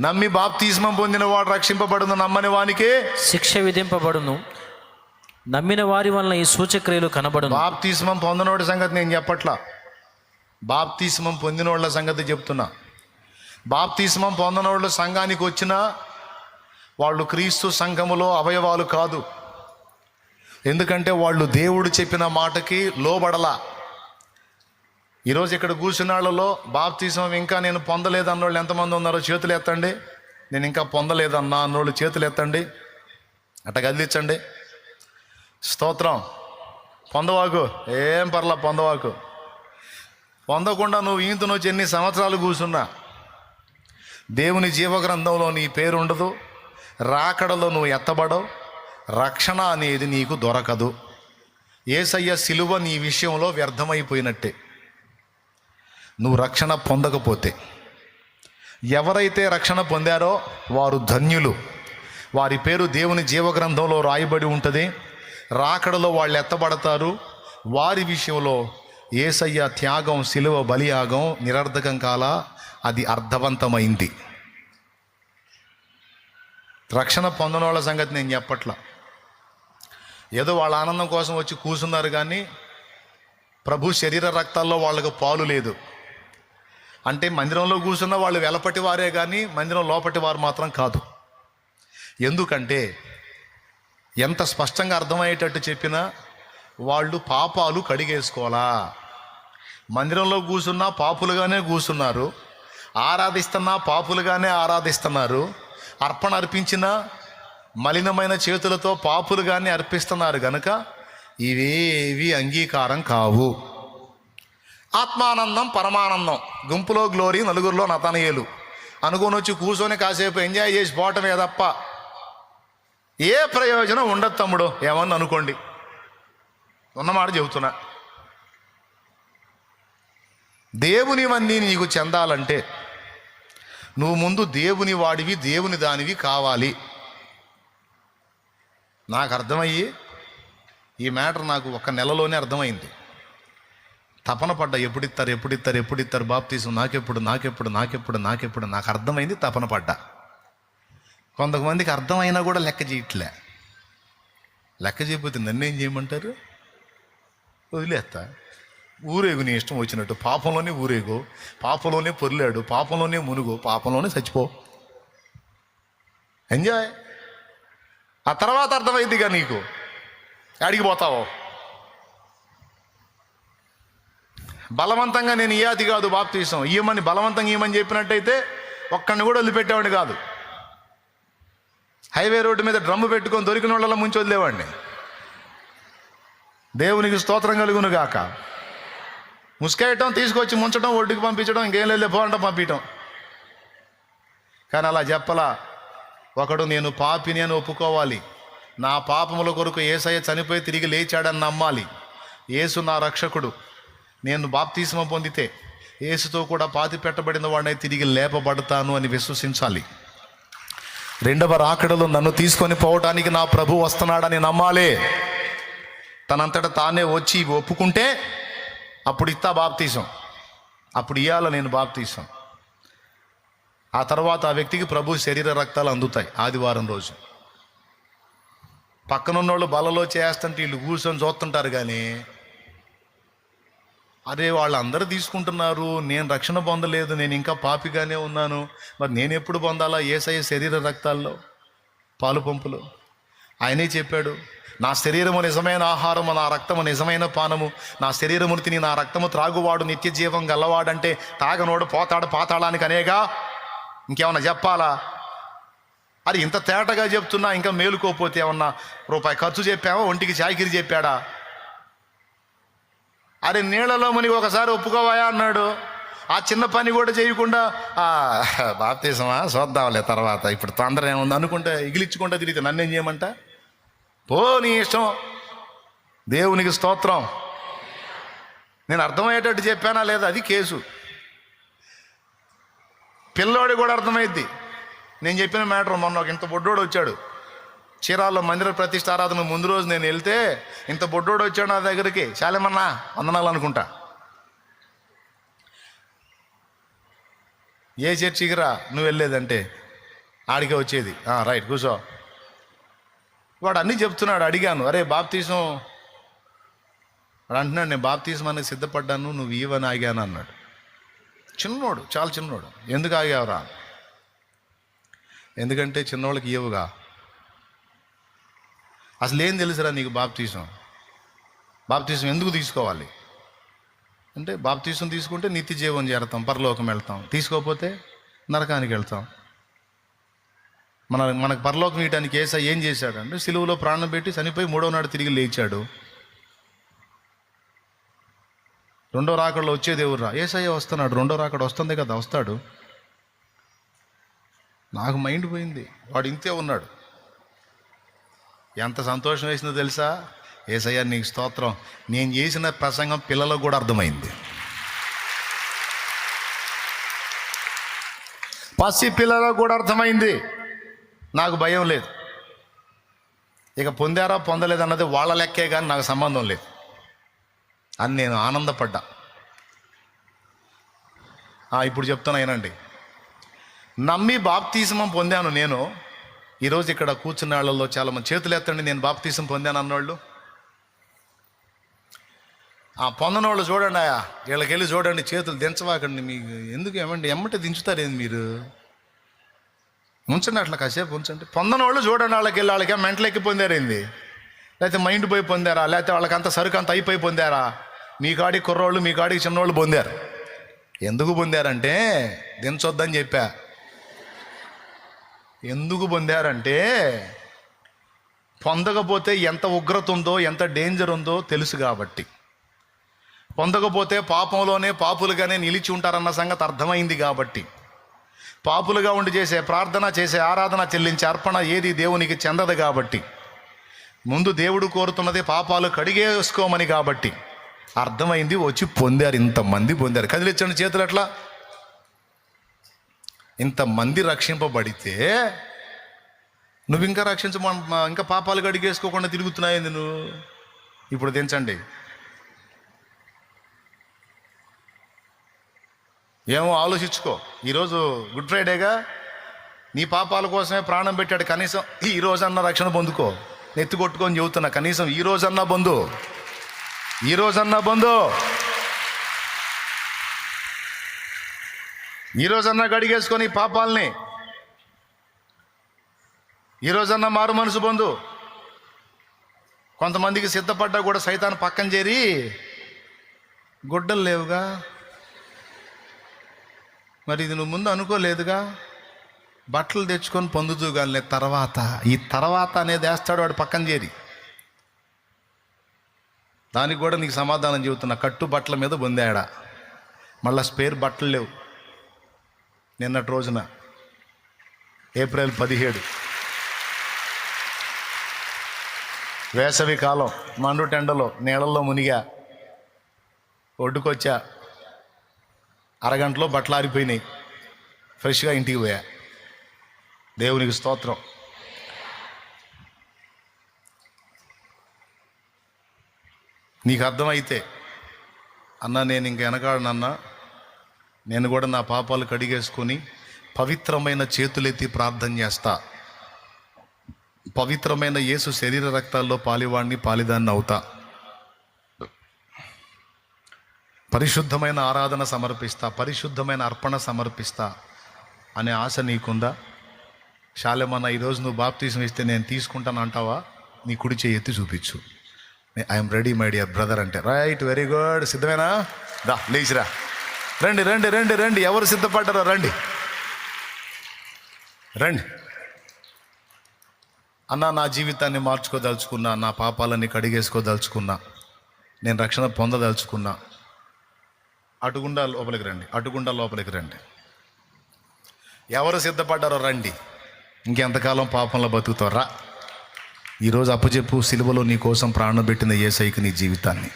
నమ్మి బాప్తిస్మం పొందిన వాడు రక్షింపబడును నమ్మని వానికే శిక్ష విధింపబడును. నమ్మిన వారి వలన ఈ సూచక్రియలు కనబడును. బాప్తిస్మం పొందినోడి సంగతి నేను చెప్పట్లా. బాప్తిస్మం పొందినోళ్ళ సంగతి చెప్తున్నా. బాప్తిస్మం పొందినోళ్ళు సంఘానికి వచ్చినా వాళ్ళు క్రీస్తు సంఘములో అవయవాలు కాదు. ఎందుకంటే వాళ్ళు దేవుడు చెప్పిన మాటకి లోబడలా. ఈరోజు ఇక్కడ కూర్చున్న వాళ్ళలో బాప్తిస్మం ఇంకా నేను పొందలేదు అన్నోళ్ళు ఎంతమంది ఉన్నారో చేతులు ఎత్తండి. నేను ఇంకా పొందలేదన్నా అన్నోళ్ళు చేతులు ఎత్తండి. అట్ట కదిలించండి స్తోత్రం. పొందవాకు. ఏం పర్లా పొందవాకు. పొందకుండా నువ్వు ఈంతను వచ్చి ఎన్ని సంవత్సరాలు కూర్చున్నా? దేవుని జీవగ్రంథంలో నీ పేరు ఉండదు రాకడలో నువ్వు ఎత్తబడవు. రక్షణ అనేది నీకు దొరకదు. ఏసయ్య సిలువ నీ విషయంలో వ్యర్థమైపోయినట్టే. నువ్వు రక్షణ పొందకపోతే. ఎవరైతే రక్షణ పొందారో వారు ధన్యులు. వారి పేరు దేవుని జీవగ్రంథంలో రాయబడి ఉంటుంది. రాకడలో వాళ్ళు ఎత్తబడతారు. వారి విషయంలో ఏసయ్య త్యాగం శిలువ బలియాగం నిరర్ధకం కాల అది అర్థవంతమైంది. రక్షణ పొందని వాళ్ళ సంగతి నేను చెప్పట్లా. ఏదో వాళ్ళ ఆనందం కోసం వచ్చి కూర్చున్నారు కానీ ప్రభు శరీర రక్తాల్లో వాళ్ళకు పాలు లేదు. అంటే మందిరంలో కూర్చున్న వాళ్ళు వెలపటి వారే కానీ మందిరం లోపటి వారు మాత్రం కాదు. ఎందుకంటే ఎంత స్పష్టంగా అర్థమయ్యేటట్టు చెప్పినా వాళ్ళు పాపాలు కడిగేసుకోవాలా. మందిరంలో కూర్చున్నా పాపులుగానే కూర్చున్నారు. ఆరాధిస్తున్నా పాపులుగానే ఆరాధిస్తున్నారు. అర్పణ అర్పించిన మలినమైన చేతులతో పాపులుగానే అర్పిస్తున్నారు కనుక ఇవేవి అంగీకారం కావు. ఆత్మానందం పరమానందం. గుంపులో గ్లోరీ నలుగురిలో నతనయేలు. అనుకుని వచ్చి కూర్చొని కాసేపు ఎంజాయ్ చేసి పోవటమే తప్ప ఏ ప్రయోజనం ఉండదు తమ్ముడు. ఏమన్నా అనుకోండి. ఉన్నమాట చెబుతున్నా. దేవునివన్నీ నీకు చెందాలంటే నువ్వు ముందు దేవుని వాడివి దేవుని దానివి కావాలి. నాకు అర్థమయ్యి ఈ మ్యాటర్ నాకు ఒక నెలలోనే అర్థమైంది. తపన పడ్డ ఎప్పుడిస్తారు ఎప్పుడిస్తారు ఎప్పుడిస్తారు బాప్తీసం? నాకెప్పుడు నాకెప్పుడు నాకెప్పుడు నాకెప్పుడు? నాకు అర్థమైంది తపన పడ్డా. కొంతమందికి అర్థమైనా కూడా లెక్క చేయట్లే. లెక్క చేయకపోతే నన్ను ఏం చేయమంటారు? వదిలేస్తా. ఊరేగు నీ ఇష్టం వచ్చినట్టు. పాపంలోనే ఊరేగు పాపంలోనే పొర్లాడు పాపంలోనే మునుగు పాపంలోనే చచ్చిపో. ఎంజాయ్. ఆ తర్వాత అర్థమైందిగా నీకు. అడిగిపోతావో? బలవంతంగా నేను ఇయాది కాదు బాప్తీసం. ఇయ్యమని బలవంతంగా ఇయ్యమని చెప్పినట్టయితే ఒక్కడిని కూడా వదిలిపెట్టేవాడిని కాదు. హైవే రోడ్డు మీద డ్రమ్ము పెట్టుకొని దొరికిన వాళ్ళ ముంచి వదిలేవాడిని. దేవునికి స్తోత్రం కలుగును గాక ముసుకేయటం తీసుకొచ్చి ముంచడం ఒడ్డుకి పంపించడం ఇంకేం లేదు పోవడం పంపించడం కానీ అలా చెప్పలా ఒకడు నేను పాపిని అని ఒప్పుకోవాలి. నా పాపముల కొరకు ఏసయ్య చనిపోయి తిరిగి లేచాడని నమ్మాలి. యేసు నా రక్షకుడు. నేను బాప్తీసమ పొందితే యేసుతో కూడా పాతి పెట్టబడిన వాడిని తిరిగి లేపబడతాను అని విశ్వసించాలి. రెండవ రాకడలో నన్ను తీసుకొని పోవటానికి నా ప్రభు వస్తున్నాడని నమ్మాలి. తనంతట తానే వచ్చి ఒప్పుకుంటే అప్పుడు ఇస్తా బాప్తీసం. అప్పుడు ఇయ్యాల నేను బాప్తీసం. ఆ తర్వాత ఆ వ్యక్తికి ప్రభు శరీర రక్తాలు అందుతాయి ఆదివారం రోజు. పక్కనున్నోళ్ళు బలలో చేస్తుంటే వీళ్ళు కూర్చొని చూస్తుంటారు కానీ అరే వాళ్ళందరూ తీసుకుంటున్నారు. నేను రక్షణ పొందలేదు. నేను ఇంకా పాపిగానే ఉన్నాను. మరి నేను ఎప్పుడు పొందాలా? ఏసయ్య శరీర రక్తాల్లో పాలు పంపులు. ఆయనే చెప్పాడు నా శరీరము నిజమైన ఆహారము నా రక్తము నిజమైన పానము. నా శరీరమును తిని నా రక్తము త్రాగువాడు. నిత్య జీవం గల్లవాడంటే తాగనోడు పోతాడు పాతాళానికి అనేగా ఇంకేమన్నా చెప్పాలా? అది ఇంత తేటగా చెప్తున్నా ఇంకా మేలుకోపోతే ఏమన్నా రూపాయి ఖర్చు చెప్పావా? ఒంటికి చాకిరి చెప్పాడా? అరే నీళ్ళలో మునిగి ఒకసారి ఒప్పుకోవాయా అన్నాడు. ఆ చిన్న పని కూడా చేయకుండా "ఆ, బాప్తీసమా చూద్దాంలే తర్వాత. ఇప్పుడు తొందర ఏముంది? అనుకుంటే ఇగిలిచ్చుకుంటా తిరిగితే నన్నేం చేయమంట? పో నీ ఇష్టం. దేవునికి స్తోత్రం. నేను అర్థమయ్యేటట్టు చెప్పానా లేదా? అది కేసు. పిల్లోడి కూడా అర్థమైద్ది. నేను చెప్పిన మ్యాటర్ మొన్న ఒక ఇంత బొడ్డోడు వచ్చాడు. చీరాల్లో మందిర ప్రతిష్టారాధన ముందు రోజు నేను వెళ్తే ఇంత బొడ్డోడు వచ్చాడు నా దగ్గరికి. చాలేమన్నా వందనాలు అనుకుంటా. ఏ చర్చికి రా నువ్వు వెళ్ళేదంటే ఆడికే వచ్చేది. రైట్ కూర్చో. వాడు అన్నీ చెప్తున్నాడు అడిగాను. అరే బాప్తీసం. వాడు అంటున్నాడు నేను బాప్తీసం అనేది సిద్ధపడ్డాను నువ్వు ఇవ్వని ఆగాను అన్నాడు. చిన్నోడు చాలా చిన్నోడు. ఎందుకు ఆగావురా? ఎందుకంటే చిన్నోళ్ళకి ఇవ్వగా అసలు ఏం తెలుసురా నీకు బాప్తీసం? బాప్తీసం ఎందుకు తీసుకోవాలి? అంటే బాప్తీసం తీసుకుంటే నిత్య జీవం చేరతాం పరలోకం వెళ్తాం. తీసుకోకపోతే నరకానికి వెళ్తాం. మన మనకు పరలోకం ఇవ్వడానికి ఏసా ఏం చేశాడంటే సిలువలో ప్రాణం పెట్టి చనిపోయి మూడో నాడు తిరిగి లేచాడు. రెండో రాకడలో వచ్చేది ఎవర్రా ఏసయ్య వస్తున్నాడు. రెండో రాకడ వస్తుంది కదా వస్తాడు. నాకు మైండ్ పోయింది. వాడు ఇంతే ఉన్నాడు. ఎంత సంతోషం వేసిందో తెలుసా? ఏసయ్య నీకు స్తోత్రం. నేను చేసిన ప్రసంగం పిల్లలకు కూడా అర్థమైంది. పసి పిల్లలకు కూడా అర్థమైంది. నాకు భయం లేదు. ఇక పొందారా పొందలేదు అన్నది వాళ్ళ లెక్కే కానీ నాకు సంబంధం లేదు. అని నేను ఆనందపడ్డా. ఇప్పుడు చెప్తాను ఏనండి నమ్మి బాప్తీసమం పొందాను నేను. ఈరోజు ఇక్కడ కూర్చున్న వాళ్ళలో చాలా మంది చేతులు ఎత్తండి నేను బాప్తీసం పొందాను అన్నోళ్ళు ఆ పొందనోళ్ళు వాళ్ళు చూడండి ఆయా వీళ్ళకి వెళ్ళి చూడండి చేతులు దించవాకండి మీకు ఎందుకు ఏమండి ఎమ్మటే దించుతారేంది మీరు? ఉంచండి అట్లా కాసేపు ఉంచండి. పొందన వాళ్ళు చూడండి వాళ్ళకి వెళ్ళి వాళ్ళకి మెంటలెక్కి పొందారేంది లేకపోతే మైండ్ పోయి పొందారా? లేకపోతే వాళ్ళకి సరుకు అంత అయిపోయి పొందారా? మీ కాడికి కుర్రోళ్ళు మీ కాడికి చిన్నోళ్ళు పొందారు. ఎందుకు పొందారంటే దించొద్దని చెప్పా. ఎందుకు పొందారంటే పొందకపోతే ఎంత ఉగ్రత ఉందో ఎంత డేంజర్ ఉందో తెలుసు కాబట్టి. పొందకపోతే పాపంలోనే పాపులుగానే నిలిచి ఉంటారన్న సంగతి అర్థమైంది కాబట్టి. పాపులుగా ఉండి చేసే ప్రార్థన చేసే ఆరాధన చెల్లించే అర్పణ ఏది దేవునికి చెందదు కాబట్టి. ముందు దేవుడు కోరుతున్నది పాపాలు కడిగేసుకోమని కాబట్టి. అర్థమైంది వచ్చి పొందారు ఇంతమంది పొందారు. కదిలిచ్చండి చేతులు ఎట్లా? ఇంతమంది రక్షింపబడితే నువ్వు ఇంకా రక్షించమ ఇంకా పాపాలు గడిగేసుకోకుండా తిరుగుతున్నాయింది నువ్వు? ఇప్పుడు దించండి ఏమో ఆలోచించుకో. ఈరోజు గుడ్ ఫ్రైడేగా. నీ పాపాల కోసమే ప్రాణం పెట్టాడు కనీసం. ఈ రోజన్నా రక్షణ పొందుకో. నెత్తి కొట్టుకొని చెబుతున్నా కనీసం ఈ రోజన్నా బంధు ఈ రోజన్నా బంధు ఈ గడిగేసుకొని పాపాలని. ఈ రోజన్నా మారు మనసు పొందు. కొంతమందికి సిద్ధపడ్డా కూడా సైతాన్ని పక్కన చేరి గుడ్డలు లేవుగా. మరి ఇది నువ్వు ముందు అనుకోలేదుగా. బట్టలు తెచ్చుకొని పొందుతూగానే తర్వాత. ఈ తర్వాత అనేది వేస్తాడు వాడు పక్కన చేరి. దానికి కూడా నీకు సమాధానం చెబుతున్నా. కట్టు బట్టల మీద పొందాడా. మళ్ళీ స్పేర్ బట్టలు లేవు. నిన్నటి రోజున ఏప్రిల్ పదిహేడు. వేసవి కాలం మండు టెండలో నీళ్ళల్లో మునిగా ఒడ్డుకొచ్చా అరగంటలో బట్టలు ఆరిపోయినాయి ఫ్రెష్గా ఇంటికి పోయా. దేవునికి స్తోత్రం. నీకు అర్థమైతే అన్న నేను ఇంక వెనకాడనన్నా నేను కూడా నా పాపాలు కడిగేసుకొని పవిత్రమైన చేతులెత్తి ప్రార్థన చేస్తా. పవిత్రమైన యేసు శరీర రక్తాల్లో పాలివాణ్ణి పాలిదాన్ని అవుతా. పరిశుద్ధమైన ఆరాధన సమర్పిస్తా పరిశుద్ధమైన అర్పణ సమర్పిస్తా అనే ఆశ నీకుందా? శాలెమన్న ఈరోజు నువ్వు బాప్తీసం ఇస్తే నేను తీసుకుంటాను అంటావా? నీ కుడి చేయి ఎత్తి చూపించు. I'm ready my dear brother అంటే రైట్ వెరీ గుడ్ సిద్ధమేనా? రా లేచిరా. రండి రండి రండి రండి. ఎవరు సిద్ధపడ్డారో రండి. రండి. అన్న నా జీవితాన్ని మార్చుకోదలుచుకున్నా నా పాపాలని కడిగేసుకోదలుచుకున్నా నేను రక్షణ పొందదలుచుకున్నా అటుగుండా లోపలికి రండి అటుగుండా లోపలికి రండి. ఎవరు సిద్ధపడ్డారో రండి. ఇంకెంతకాలం పాపంలో బతుకుతారా ఈరోజు అప్పుచెప్పు సిలువలో నీ కోసం ప్రాణం పెట్టిన ఏసైకి నీ జీవితాన్ని.